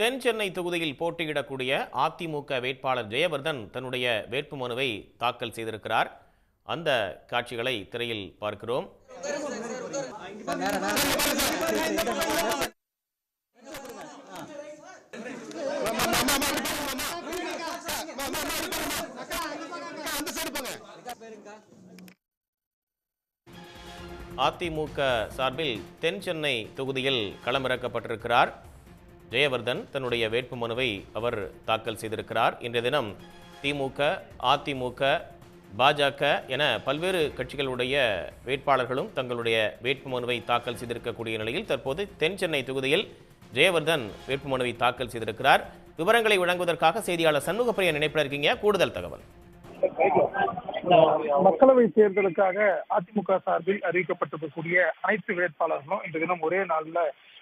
தென் சென்னை தொகுதியில் போட்டியிடக்கூடிய அதிமுக வேட்பாளர் ஜெயவர்தன் தன்னுடைய வேட்புமனுவை தாக்கல் செய்திருக்கிறார். அந்த காட்சிகளை திரையில் பார்க்கிறோம். அதிமுக சார்பில் தென் சென்னை தொகுதியில் களமிறக்கப்பட்டிருக்கிறார். ஜெயவர்தன் தன்னுடைய வேட்புமனுவை அவர் தாக்கல் செய்திருக்கிறார். இன்றைய தினம் திமுக அதிமுக பாஜக என பல்வேறு கட்சிகளுடைய வேட்பாளர்களும் தங்களுடைய வேட்புமனுவை தாக்கல் செய்திருக்கக்கூடிய நிலையில் தற்போது தென் சென்னை தொகுதியில் ஜெயவர்தன் வேட்புமனுவை தாக்கல் செய்திருக்கிறார். விவரங்களை வழங்குவதற்காக செய்தியாளர் சண்முகப்பிரியா நினைப்பில் இருக்கீங்க. கூடுதல் தகவல். மக்களவை தேர்தலுக்காக அதிமுக சார்பில் அறிவிக்கப்பட்டிருக்கக்கூடிய அனைத்து வேட்பாளர்களும் இந்த தினம் ஒரே நாளில்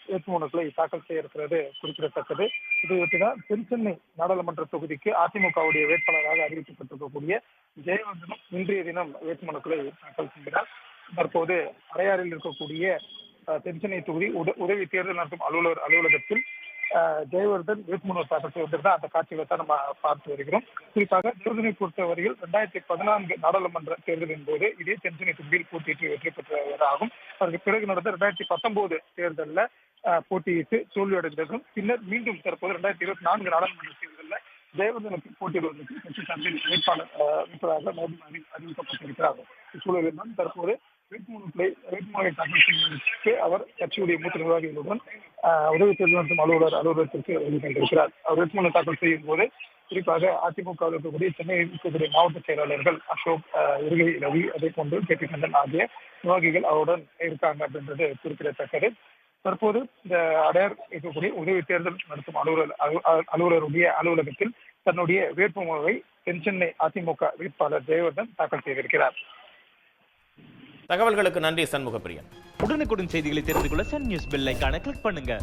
வேட்புமனுக்களை தாக்கல் செய்ய இருக்கிறது குறிப்பிடத்தக்கது இதையொட்டிதான் தென் தென்சென்னை நாடாளுமன்ற தொகுதிக்கு அதிமுகவுடைய வேட்பாளராக அறிவிக்கப்பட்டிருக்கக்கூடிய ஜெயவந்தனும் இன்றைய தினம் வேட்புமனுக்களை தாக்கல் செய்கிறார். தற்போது அடையாறில் இருக்கக்கூடிய தென்சென்னை தொகுதி உத- உதவி தேர்தல் நடத்தும் அலுவலர் அலுவலகத்தில் ஜெயவர்தன் வேட்புமனு தாக்கல் செய்வதற்கு அந்த காட்சிகளை தான் நம்ம பார்த்து வருகிறோம். குறிப்பாக தேர்தலை பொறுத்தவரையில் இரண்டாயிரத்தி பதினான்கு நாடாளுமன்ற தேர்தலின் போது இதே தென்சென்னை தொகுதியில் போட்டியிட்டு வெற்றி பெற்றவராகும். அதற்கு பிறகு நடந்த இரண்டாயிரத்தி பத்தொன்பது தேர்தலில் போட்டியிட்டு தோல்வியடைந்ததும் பின்னர் மீண்டும் தற்போது ரெண்டாயிரத்தி இருபத்தி நான்கு நாடாளுமன்ற தேர்தலில் தேவதனுக்கு போட்டியிடுவதற்கு கட்சி சார்பில் வேட்பாளர் அஹ், வேட்பாளராக மோடி அறிவிக்கப்பட்டிருக்கிறார். இச்சூழலில் தான் தற்போது வேட்புமனுக்களை வேட்புமனுவை தாக்கல் செய்வதற்கு அவர் கட்சியுடைய மூத்த நிர்வாகிகளுடன் உதவி தேர்தல் நடத்தும் அலுவலர் அலுவலகத்திற்கு வெளியிட்டிருக்கிறார் அவர் வேட்புமனு தாக்கல் செய்யும் போது குறிப்பாக அதிமுக இருக்கக்கூடிய சென்னையில் இருக்கக்கூடிய மாவட்ட செயலாளர்கள் அசோக் இருகை ரவி அதே போன்று கே பி ஆகிய நிர்வாகிகள் அவருடன் இருக்காங்க அப்படின்றது குறிப்பிடத்தக்கது. தற்போது இந்த அடையார் இருக்கக்கூடிய உதவி தேர்தல் நடத்தும் அலுவலர் அலுவலருடைய அலுவலகத்தில் தன்னுடைய வேட்புமனுவை தென் சென்னை அதிமுக வேட்பாளர் ஜெயவர்தன் தாக்கல் செய்திருக்கிறார். தகவல்களுக்கு நன்றி சண்முகப்பிரியன். உடனுக்குடன் செய்திகளை தெரிந்து கொள்ள சன் நியூஸ் பெல் ஐக்கான கிளிக் பண்ணுங்க.